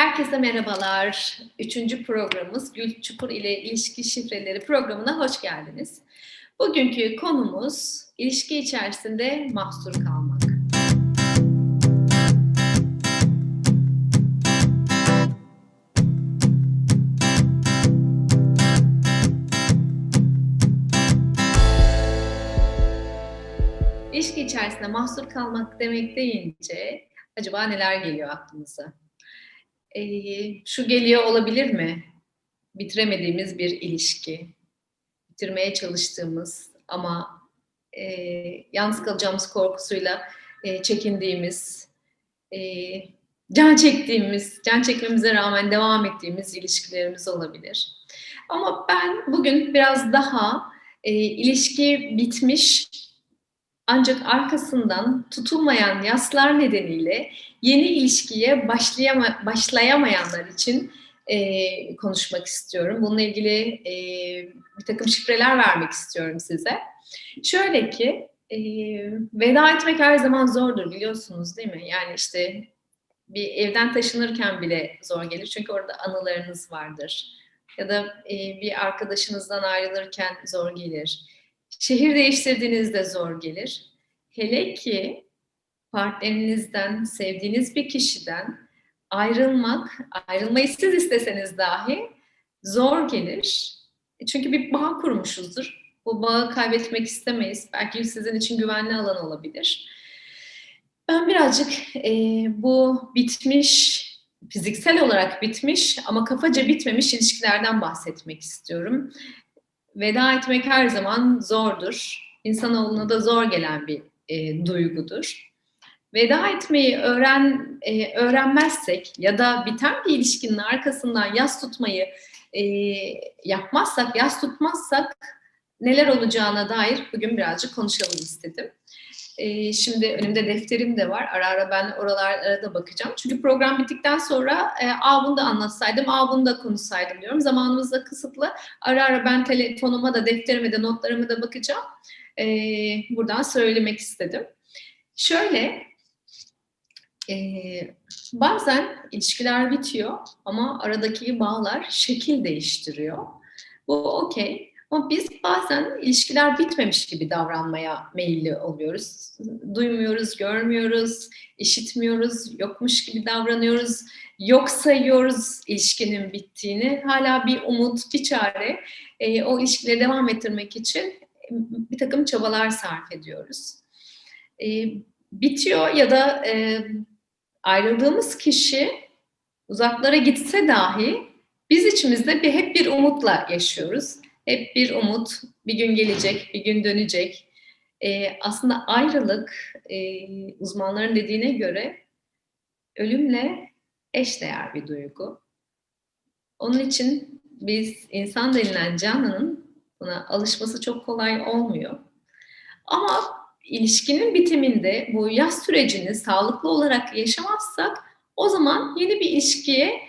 Herkese merhabalar. Üçüncü programımız Gül Çukur ile İlişki Şifreleri programına hoş geldiniz. Bugünkü konumuz ilişki içerisinde mahsur kalmak. İlişki içerisinde mahsur kalmak demek deyince acaba neler geliyor aklınıza? Ee, şu geliyor olabilir mi? Bitiremediğimiz bir ilişki, bitirmeye çalıştığımız ama e, yalnız kalacağımız korkusuyla e, çekindiğimiz, e, can çektiğimiz, can çekmemize rağmen devam ettiğimiz ilişkilerimiz olabilir. Ama ben bugün biraz daha e, ilişki bitmiş ancak arkasından tutulmayan yaslar nedeniyle yeni ilişkiye başlayama, başlayamayanlar için e, konuşmak istiyorum. Bununla ilgili e, bir takım şifreler vermek istiyorum size. Şöyle ki, e, veda etmek her zaman zordur biliyorsunuz değil mi? Yani işte bir evden taşınırken bile zor gelir çünkü orada anılarınız vardır. Ya da e, bir arkadaşınızdan ayrılırken zor gelir. Şehir değiştirdiğinizde zor gelir. Hele ki partnerinizden, sevdiğiniz bir kişiden ayrılmak, ayrılmayı siz isteseniz dahi zor gelir. E, çünkü bir bağ kurmuşuzdur. Bu bağı kaybetmek istemeyiz. Belki sizin için güvenli alan olabilir. Ben birazcık e, bu bitmiş, fiziksel olarak bitmiş ama kafaca bitmemiş ilişkilerden bahsetmek istiyorum. Veda etmek her zaman zordur. İnsanoğluna da zor gelen bir e, duygudur. Veda etmeyi öğren e, öğrenmezsek ya da biten bir ilişkinin arkasından yas tutmayı e, yapmazsak, yas tutmazsak neler olacağına dair bugün birazcık konuşalım istedim. E, şimdi önümde defterim de var. Ara ara ben oralara da bakacağım. Çünkü program bittikten sonra e, A bunu da anlatsaydım, A bunu da konuşsaydım diyorum. Zamanımız da kısıtlı. Ara ara ben telefonuma da, defterime de, notlarıma da bakacağım. E, buradan söylemek istedim. Şöyle, e, bazen ilişkiler bitiyor ama aradaki bağlar şekil değiştiriyor. Bu okey. Ama biz bazen ilişkiler bitmemiş gibi davranmaya meyilli oluyoruz. Duymuyoruz, görmüyoruz, işitmiyoruz, yokmuş gibi davranıyoruz. Yok sayıyoruz ilişkinin bittiğini. Hala bir umut, bir çare e, o ilişkileri devam ettirmek için bir takım çabalar sarf ediyoruz. E, bitiyor ya da e, ayrıldığımız kişi uzaklara gitse dahi biz içimizde bir, hep bir umutla yaşıyoruz hep bir umut, bir gün gelecek, bir gün dönecek. Ee, aslında ayrılık e, uzmanların dediğine göre ölümle eşdeğer bir duygu. Onun için biz insan denilen canlının buna alışması çok kolay olmuyor. Ama ilişkinin bitiminde bu yaz sürecini sağlıklı olarak yaşamazsak o zaman yeni bir ilişkiye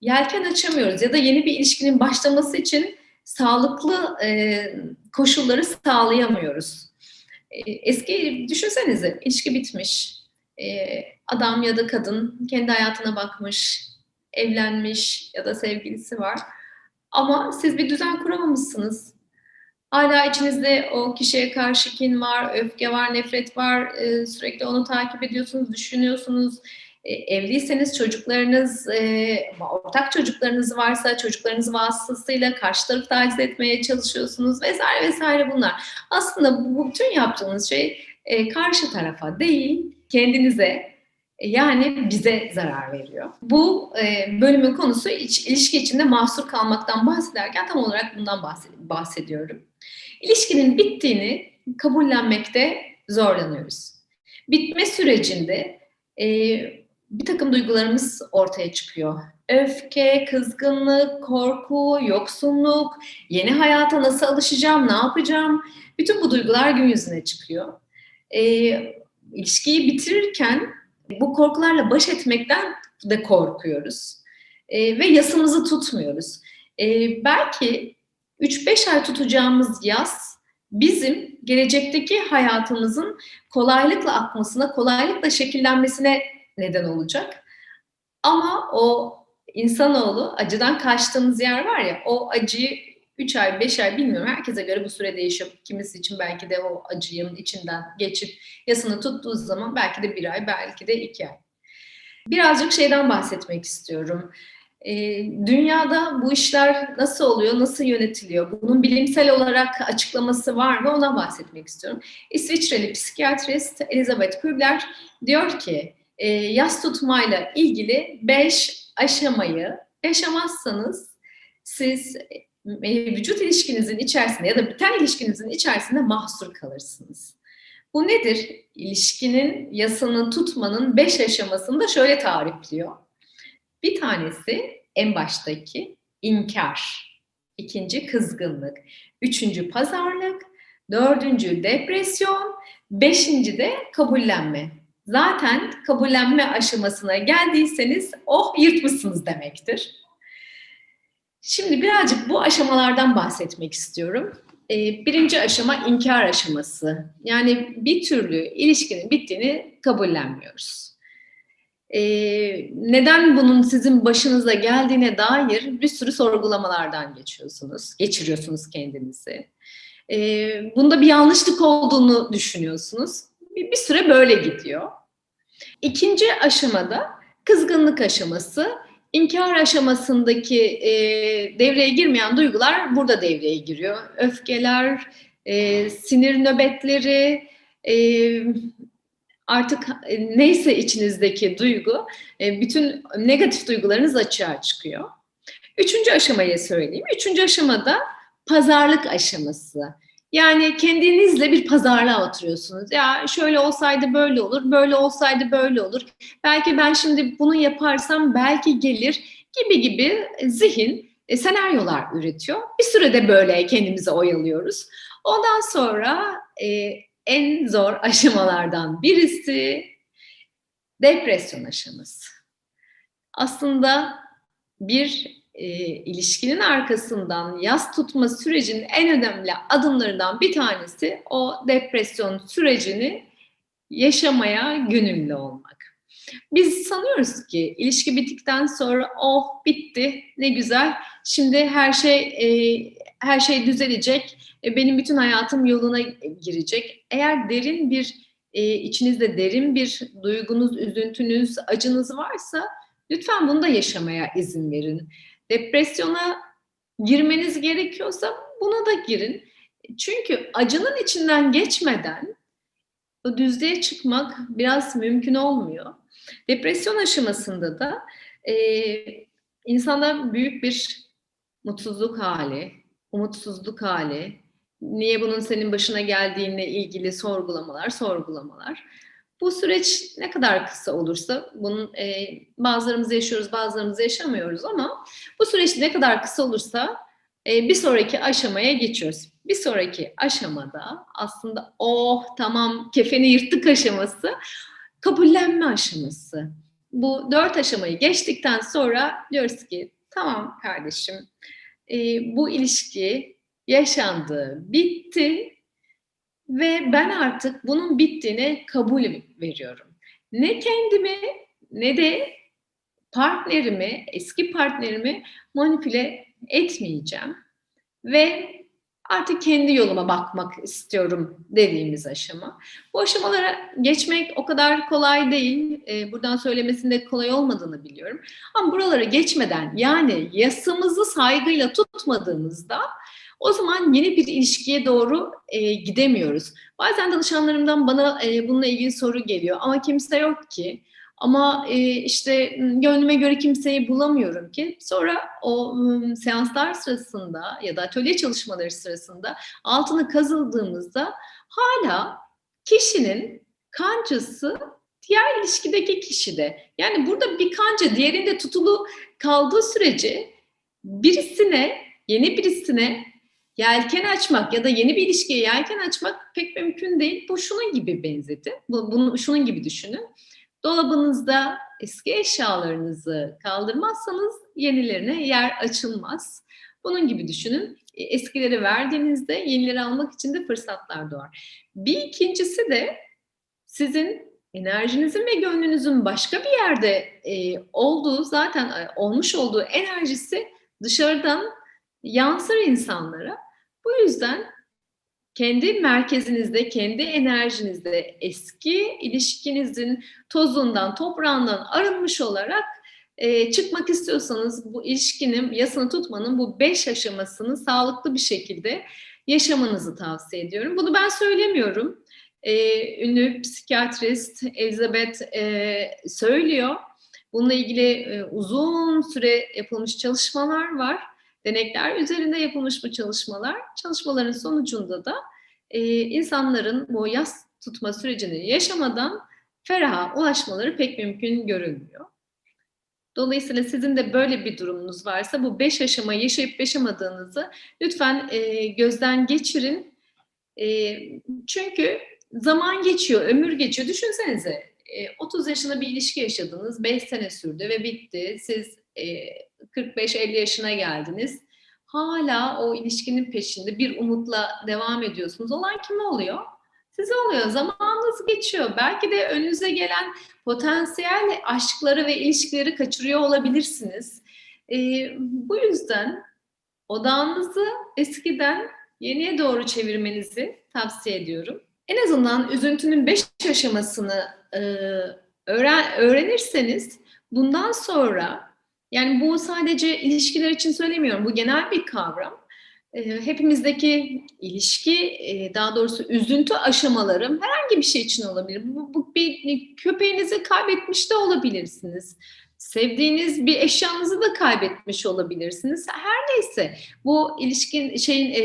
yelken açamıyoruz ya da yeni bir ilişkinin başlaması için sağlıklı e, koşulları sağlayamıyoruz. E, eski düşünsenize ilişki bitmiş. E, adam ya da kadın kendi hayatına bakmış, evlenmiş ya da sevgilisi var. Ama siz bir düzen kuramamışsınız. Hala içinizde o kişiye karşı kin var, öfke var, nefret var. E, sürekli onu takip ediyorsunuz, düşünüyorsunuz e, evliyseniz çocuklarınız, e, ortak çocuklarınız varsa çocuklarınız vasıtasıyla karşı tarafı taciz etmeye çalışıyorsunuz vesaire vesaire bunlar. Aslında bu bütün yaptığınız şey e, karşı tarafa değil kendinize yani bize zarar veriyor. Bu bölümün konusu iç, ilişki içinde mahsur kalmaktan bahsederken tam olarak bundan bahsediyorum. İlişkinin bittiğini kabullenmekte zorlanıyoruz. Bitme sürecinde bir takım duygularımız ortaya çıkıyor. Öfke, kızgınlık, korku, yoksunluk, yeni hayata nasıl alışacağım, ne yapacağım? Bütün bu duygular gün yüzüne çıkıyor. E, ilişkiyi bitirirken bu korkularla baş etmekten de korkuyoruz. E, ve yasımızı tutmuyoruz. E, belki 3-5 ay tutacağımız yas bizim gelecekteki hayatımızın kolaylıkla akmasına, kolaylıkla şekillenmesine neden olacak. Ama o insanoğlu acıdan kaçtığımız yer var ya o acıyı 3 ay 5 ay bilmiyorum herkese göre bu süre değişiyor. Kimisi için belki de o acının içinden geçip yasını tuttuğu zaman belki de bir ay belki de iki ay. Birazcık şeyden bahsetmek istiyorum. E, dünyada bu işler nasıl oluyor, nasıl yönetiliyor? Bunun bilimsel olarak açıklaması var mı? Ona bahsetmek istiyorum. İsviçreli psikiyatrist Elizabeth Kübler diyor ki e, yas tutmayla ilgili beş aşamayı yaşamazsanız siz vücut ilişkinizin içerisinde ya da biten ilişkinizin içerisinde mahsur kalırsınız. Bu nedir? İlişkinin yasını tutmanın beş aşamasını da şöyle tarifliyor. Bir tanesi en baştaki inkar, ikinci kızgınlık, üçüncü pazarlık, dördüncü depresyon, beşinci de kabullenme. Zaten kabullenme aşamasına geldiyseniz oh yırtmışsınız demektir. Şimdi birazcık bu aşamalardan bahsetmek istiyorum. Ee, birinci aşama inkar aşaması. Yani bir türlü ilişkinin bittiğini kabullenmiyoruz. Ee, neden bunun sizin başınıza geldiğine dair bir sürü sorgulamalardan geçiyorsunuz, geçiriyorsunuz kendinizi. Ee, bunda bir yanlışlık olduğunu düşünüyorsunuz. Bir, bir süre böyle gidiyor. İkinci aşamada kızgınlık aşaması. İnkar aşamasındaki e, devreye girmeyen duygular burada devreye giriyor. Öfkeler, e, sinir nöbetleri, e, artık e, neyse içinizdeki duygu, e, bütün negatif duygularınız açığa çıkıyor. Üçüncü aşamayı söyleyeyim. Üçüncü aşamada pazarlık aşaması. Yani kendinizle bir pazarlığa oturuyorsunuz. Ya şöyle olsaydı böyle olur, böyle olsaydı böyle olur. Belki ben şimdi bunu yaparsam belki gelir gibi gibi zihin e, senaryolar üretiyor. Bir sürede böyle kendimizi oyalıyoruz. Ondan sonra e, en zor aşamalardan birisi depresyon aşaması. Aslında bir e, ilişkinin arkasından yas tutma sürecinin en önemli adımlarından bir tanesi o depresyon sürecini yaşamaya gönüllü olmak. Biz sanıyoruz ki ilişki bittikten sonra oh bitti ne güzel şimdi her şey e, her şey düzelecek e, benim bütün hayatım yoluna girecek. Eğer derin bir e, içinizde derin bir duygunuz, üzüntünüz, acınız varsa lütfen bunu da yaşamaya izin verin. Depresyona girmeniz gerekiyorsa buna da girin. Çünkü acının içinden geçmeden o düzlüğe çıkmak biraz mümkün olmuyor. Depresyon aşamasında da e, insanda büyük bir mutsuzluk hali, umutsuzluk hali, niye bunun senin başına geldiğine ilgili sorgulamalar, sorgulamalar. Bu süreç ne kadar kısa olursa, bunun e, bazılarımız yaşıyoruz, bazılarımız yaşamıyoruz ama bu süreç ne kadar kısa olursa e, bir sonraki aşamaya geçiyoruz. Bir sonraki aşamada aslında oh tamam kefeni yırttık aşaması, kabullenme aşaması. Bu dört aşamayı geçtikten sonra diyoruz ki tamam kardeşim e, bu ilişki yaşandı, bitti ve ben artık bunun bittiğine kabul veriyorum. Ne kendimi ne de partnerimi, eski partnerimi manipüle etmeyeceğim ve artık kendi yoluma bakmak istiyorum dediğimiz aşama. Bu aşamalara geçmek o kadar kolay değil. Ee, buradan söylemesinde kolay olmadığını biliyorum. Ama buraları geçmeden yani yasamızı saygıyla tutmadığımızda o zaman yeni bir ilişkiye doğru e, gidemiyoruz. Bazen danışanlarımdan bana e, bununla ilgili soru geliyor ama kimse yok ki. Ama e, işte gönlüme göre kimseyi bulamıyorum ki. Sonra o ıı, seanslar sırasında ya da atölye çalışmaları sırasında altını kazıldığımızda hala kişinin kancası diğer ilişkideki kişide. Yani burada bir kanca diğerinde tutulu kaldığı sürece birisine, yeni birisine yelken açmak ya da yeni bir ilişkiye yelken açmak pek mümkün değil. Bu şunun gibi benzedi. Bu, bunu şunun gibi düşünün. Dolabınızda eski eşyalarınızı kaldırmazsanız yenilerine yer açılmaz. Bunun gibi düşünün. E, eskileri verdiğinizde yenileri almak için de fırsatlar doğar. Bir ikincisi de sizin enerjinizin ve gönlünüzün başka bir yerde e, olduğu zaten e, olmuş olduğu enerjisi dışarıdan yansır insanlara. Bu yüzden kendi merkezinizde, kendi enerjinizde eski ilişkinizin tozundan, toprağından arınmış olarak e, çıkmak istiyorsanız bu ilişkinin yasını tutmanın bu beş aşamasını sağlıklı bir şekilde yaşamanızı tavsiye ediyorum. Bunu ben söylemiyorum. E, ünlü psikiyatrist Elizabeth e, söylüyor. Bununla ilgili e, uzun süre yapılmış çalışmalar var. Denekler üzerinde yapılmış bu çalışmalar. Çalışmaların sonucunda da e, insanların bu yas tutma sürecini yaşamadan feraha ulaşmaları pek mümkün görünmüyor. Dolayısıyla sizin de böyle bir durumunuz varsa bu beş aşamayı yaşayıp yaşamadığınızı lütfen e, gözden geçirin. E, çünkü zaman geçiyor, ömür geçiyor. Düşünsenize e, 30 yaşında bir ilişki yaşadınız, 5 sene sürdü ve bitti. Siz e, 45-50 yaşına geldiniz. Hala o ilişkinin peşinde bir umutla devam ediyorsunuz. Olan kim oluyor? Size oluyor. Zamanınız geçiyor. Belki de önünüze gelen potansiyel aşkları ve ilişkileri kaçırıyor olabilirsiniz. E, bu yüzden odağınızı eskiden yeniye doğru çevirmenizi tavsiye ediyorum. En azından üzüntünün beş aşamasını e, öğren, öğrenirseniz bundan sonra yani bu sadece ilişkiler için söylemiyorum. Bu genel bir kavram. E, hepimizdeki ilişki, e, daha doğrusu üzüntü aşamalarım herhangi bir şey için olabilir. Bu, bu bir köpeğinizi kaybetmiş de olabilirsiniz. Sevdiğiniz bir eşyanızı da kaybetmiş olabilirsiniz. Her neyse bu ilişkin şeyin e,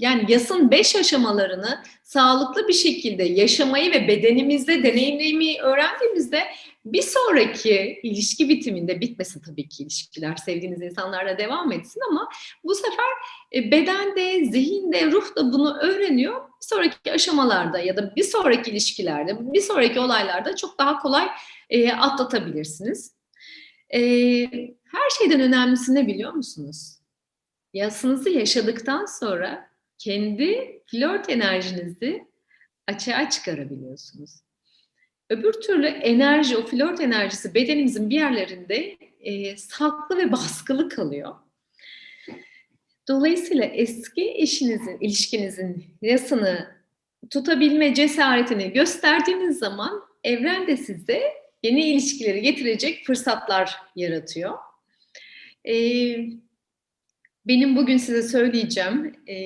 yani yasın beş aşamalarını sağlıklı bir şekilde yaşamayı ve bedenimizde deneyimlemeyi öğrendiğimizde bir sonraki ilişki bitiminde bitmesin tabii ki ilişkiler sevdiğiniz insanlarla devam etsin ama bu sefer e, bedende, zihinde, ruh da bunu öğreniyor. Bir sonraki aşamalarda ya da bir sonraki ilişkilerde, bir sonraki olaylarda çok daha kolay atlatabilirsiniz. E, her şeyden önemlisi ne biliyor musunuz? Yasınızı yaşadıktan sonra kendi flört enerjinizi açığa çıkarabiliyorsunuz. Öbür türlü enerji, o flört enerjisi bedenimizin bir yerlerinde e, saklı ve baskılı kalıyor. Dolayısıyla eski eşinizin, ilişkinizin yasını tutabilme cesaretini gösterdiğiniz zaman evren de size yeni ilişkileri getirecek fırsatlar yaratıyor. Ee, benim bugün size söyleyeceğim e,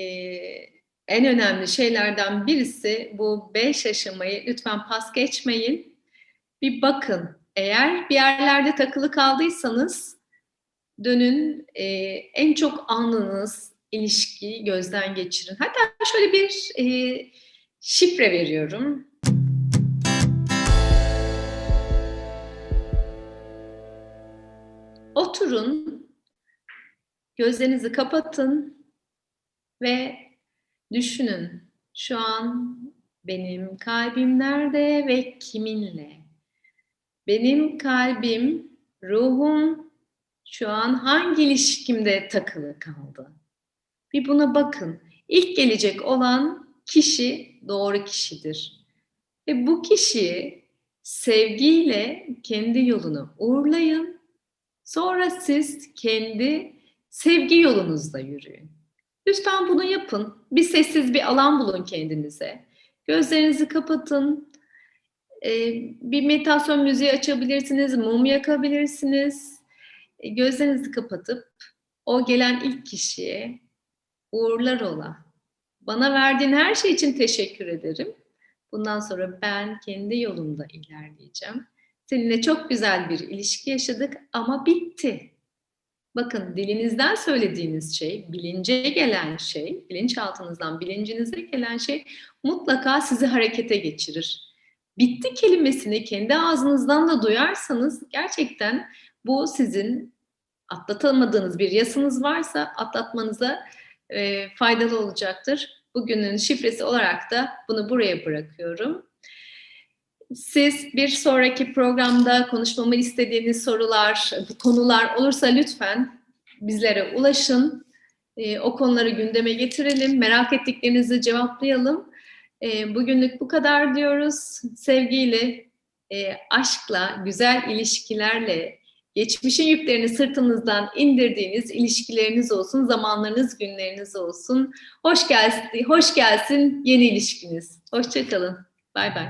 en önemli şeylerden birisi bu beş aşamayı lütfen pas geçmeyin. Bir bakın. Eğer bir yerlerde takılı kaldıysanız dönün e, en çok anınız ilişki gözden geçirin. Hatta şöyle bir e, şifre veriyorum. Oturun, gözlerinizi kapatın ve düşünün. Şu an benim kalbim nerede ve kiminle? Benim kalbim, ruhum şu an hangi ilişkimde takılı kaldı? Bir buna bakın. İlk gelecek olan kişi doğru kişidir. Ve bu kişiyi sevgiyle kendi yoluna uğurlayın. Sonra siz kendi sevgi yolunuzda yürüyün. Lütfen bunu yapın. Bir sessiz bir alan bulun kendinize. Gözlerinizi kapatın. Ee, bir meditasyon müziği açabilirsiniz, mum yakabilirsiniz. Ee, gözlerinizi kapatıp o gelen ilk kişiye uğurlar ola. Bana verdiğin her şey için teşekkür ederim. Bundan sonra ben kendi yolumda ilerleyeceğim. Seninle çok güzel bir ilişki yaşadık ama bitti. Bakın dilinizden söylediğiniz şey, bilince gelen şey, bilinçaltınızdan bilincinize gelen şey mutlaka sizi harekete geçirir. Bitti kelimesini kendi ağzınızdan da duyarsanız gerçekten bu sizin atlatamadığınız bir yasınız varsa atlatmanıza e, faydalı olacaktır. Bugünün şifresi olarak da bunu buraya bırakıyorum. Siz bir sonraki programda konuşmamı istediğiniz sorular, konular olursa lütfen bizlere ulaşın. E, o konuları gündeme getirelim. Merak ettiklerinizi cevaplayalım. E, bugünlük bu kadar diyoruz. Sevgiyle e, aşkla, güzel ilişkilerle, geçmişin yüklerini sırtınızdan indirdiğiniz ilişkileriniz olsun, zamanlarınız, günleriniz olsun. Hoş gelsin, hoş gelsin yeni ilişkiniz. Hoşçakalın. Bay bay.